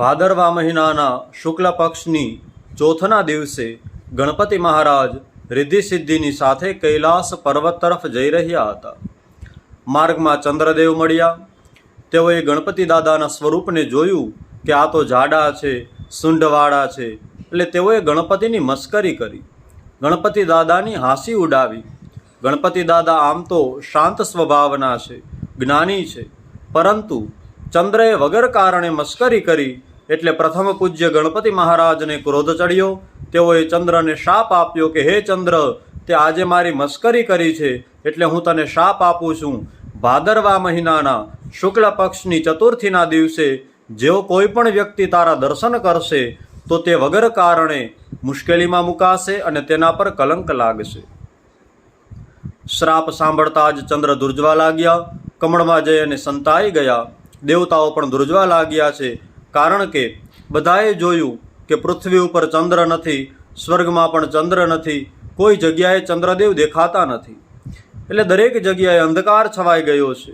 ભાદરવા મહિનાના શુક્લ પક્ષની ચોથના દિવસે ગણપતિ મહારાજ રિદ્ધિ સિદ્ધિની સાથે કૈલાસ પર્વત તરફ જઈ રહ્યા હતા. માર્ગમાં ચંદ્રદેવ મળ્યા. તેઓએ ગણપતિ દાદાના સ્વરૂપને જોયું કે આ તો જાડા છે, સુંઢવાળા છે, એટલે તેઓએ ગણપતિની મસ્કરી કરી. ગણપતિ દાદાની હાંસી ઉડાવી. ગણપતિ દાદા આમ તો શાંત સ્વભાવના છે, જ્ઞાની છે, પરંતુ ચંદ્રએ વગર કારણે મસ્કરી કરી એટલે પ્રથમ પૂજ્ય ગણપતિ મહારાજને ક્રોધ ચડ્યો. તેઓએ ચંદ્રને શાપ આપ્યો કે, હે ચંદ્ર, તે આજે મારી મસ્કરી કરી છે, એટલે હું તને શાપ આપું છું. ભાદરવા મહિનાના શુક્લ પક્ષની ચતુર્થીના દિવસે જેઓ કોઈ પણ વ્યક્તિ તારા દર્શન કરશે, તો તે વગર કારણે મુશ્કેલીમાં મુકાશે અને તેના પર કલંક લાગશે. શ્રાપ સાંભળતા જ ચંદ્ર ધ્રુજવા લાગ્યા. કમળમાં જઈ અને સંતાઈ ગયા. દેવતાઓ પણ ધ્રુજવા લાગ્યા છે. કારણ કે બધાએ જોયું કે પૃથ્વી ઉપર ચંદ્ર નથી, સ્વર્ગમાં પણ ચંદ્ર નથી, કોઈ જગ્યાએ ચંદ્રદેવ દેખાતા નથી. એટલે દરેક જગ્યાએ અંધકાર છવાઈ ગયો છે.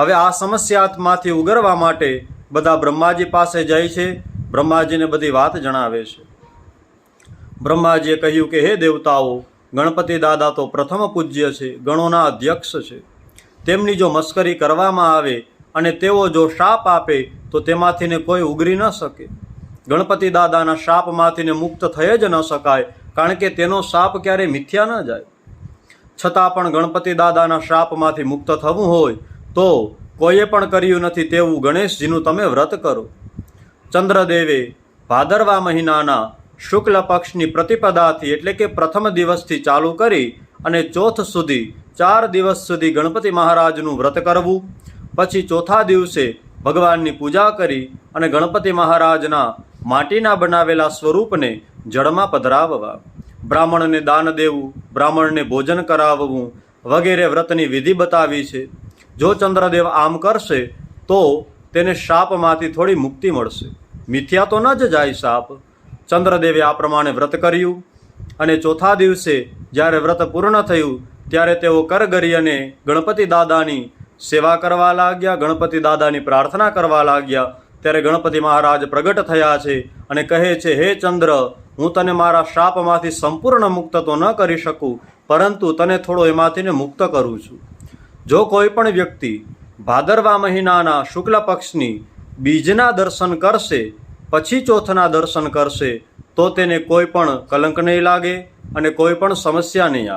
હવે આ સમસ્યામાંથી ઉગરવા માટે બધા બ્રહ્માજી પાસે જાય છે, બ્રહ્માજીને બધી વાત જણાવે છે. બ્રહ્માજીએ કહ્યું કે, હે દેવતાઓ, ગણપતિ દાદા તો પ્રથમ પૂજ્ય છે, ગણોના અધ્યક્ષ છે. તેમની જો મસ્કરી કરવામાં આવે અને તેઓ જો શાપ આપે, તો તેમાંથીને કોઈ ઉગરી ન શકે. ગણપતિ દાદાના શાપમાંથીને મુક્ત થઈ જ ન શકાય, કારણ કે તેનો શાપ ક્યારેય મિથ્યા ન જાય. છતાં પણ ગણપતિ દાદાના શાપમાંથી મુક્ત થવું હોય, તો કોઈએ પણ કર્યું નથી તેવું ગણેશજીનું તમે વ્રત કરો. ચંદ્રદેવે ભાદરવા મહિનાના શુક્લ પક્ષની પ્રતિપદાથી એટલે કે પ્રથમ દિવસથી ચાલુ કરી અને ચોથ સુધી ચાર દિવસ સુધી ગણપતિ મહારાજનું વ્રત કરવું પછી ચોથા દિવસે ભગવાનની પૂજા કરી અને ગણપતિ મહારાજના માટીના બનાવેલા સ્વરૂપને જળમાં પધરાવવા. બ્રાહ્મણને દાન દેવું, બ્રાહ્મણને ભોજન કરાવવું વગેરે વ્રતની વિધિ બતાવી છે. જો ચંદ્રદેવ આમ કરશે, તો તેને શાપમાંથી થોડી મુક્તિ મળશે. મિથ્યા તો ન જ જાય શાપ ચંદ્રદેવે આ પ્રમાણે વ્રત કર્યું અને ચોથા દિવસે જ્યારે વ્રત પૂર્ણ થયું, ત્યારે તેઓ કરગરી અને ગણપતિ દાદાની સેવા કરવા લાગ્યા, ગણપતિ દાદાની પ્રાર્થના કરવા લાગ્યા, ત્યારે ગણપતિ મહારાજ પ્રગટ થયા છે અને કહે છે, હે ચંદ્ર, હું તને મારા શાપમાંથી સંપૂર્ણ મુક્ત તો ન કરી શકું, પરંતુ તને થોડો એમાંથીને મુક્ત કરું છું. જો કોઈ પણ વ્યક્તિ ભાદરવા મહિનાના શુક્લ પક્ષની બીજના દર્શન કરશે, પછી ચોથના દર્શન કરશે, તો તેને કોઈ પણ કલંક નહીં લાગે અને કોઈ પણ સમસ્યા નહીં આવે.